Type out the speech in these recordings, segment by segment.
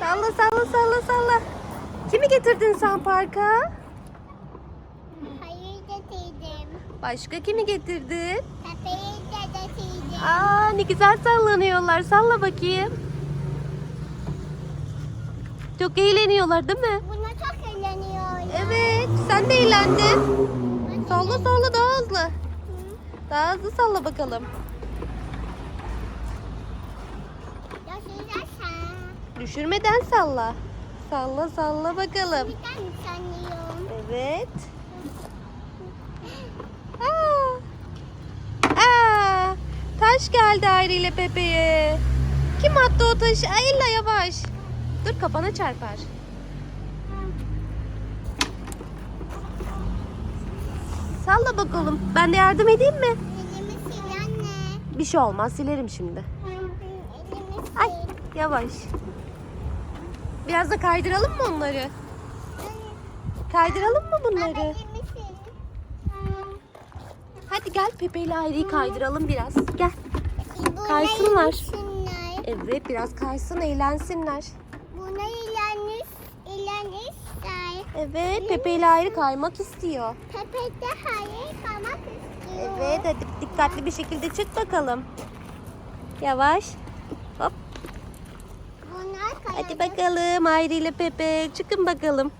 Salla salla salla salla. Kimi getirdin sen parka? Hayır getirdim. Başka kimi getirdin? Pepe'yi de getirdim. Aa ne güzel sallanıyorlar. Salla bakayım. Çok eğleniyorlar değil mi? Buna çok eğleniyor. Evet. Sen de eğlendin. Salla salla daha hızlı. Daha hızlı salla bakalım. Düşürmeden salla. Salla salla bakalım. Bir tane sanıyorum. Evet. Aa. Aa. Taş geldi Ayri ile Pepe'ye. Kim attı o taşı? Ay Ella yavaş. Dur kafana çarpar. Salla bakalım. Ben de yardım edeyim mi? Elimi sil anne. Bir şey olmaz. Silerim şimdi. Elimi sil. Ay yavaş. Biraz da kaydıralım mı onları? Kaydıralım mı bunları? Hadi gel Pepe ile Ayri'yi kaydıralım biraz. Gel. Kaysınlar. Evet biraz kaysın eğlensinler. Buna ilermiş, ilermişler. Evet Pepe ile Ayri kaymak istiyor. Pepe de hayır kalmak istiyor. Evet hadi dikkatli bir şekilde çık bakalım. Yavaş. Hop. Bunlar Hadi kayacak. bakalım Ayri ile Pepe çıkın bakalım.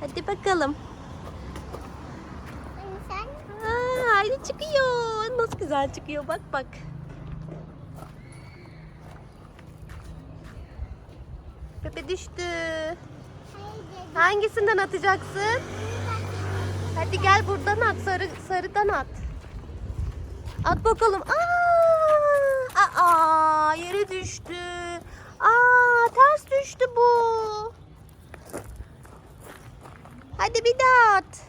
Hadi bakalım. Sen Aa, Ayri çıkıyor. Nasıl güzel çıkıyor bak bak. Pepe düştü. Hangisinden atacaksın? Hadi gel buradan at. Sarı, sarıdan at. At bakalım. Aa, aa, yere düştü. Aa, ters düştü bu. Hadi bir daha at.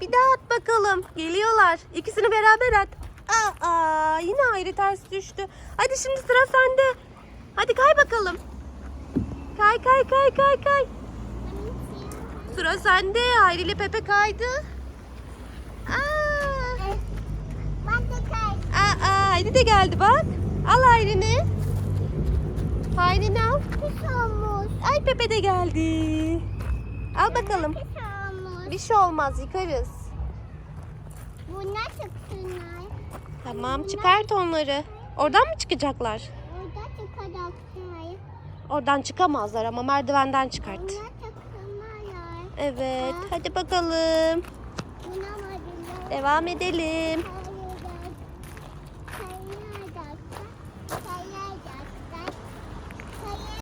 Bir daha at bakalım. Geliyorlar. İkisini beraber at. Aa, yine ayrı ters düştü. Hadi şimdi sıra sende. Hadi kay bakalım. Kay kay kay kay kay. Sıra sende. Hayri ile Pepe kaydı. Aa, Ben de kay. aa, aa, Hayri de geldi bak. Al Hayri'ni. Hayri'ni al. Pis olmuş. Ay Pepe de geldi. Al bakalım. Pis olmuş. Bir şey olmaz yıkarız. Bunlar çıksınlar. Tamam çıkart onları. Oradan mı çıkacaklar? Burada çıkacaklar. Oradan çıkamazlar ama merdivenden çıkart. Bunlar çıksınlar. Evet hadi bakalım. Devam edelim.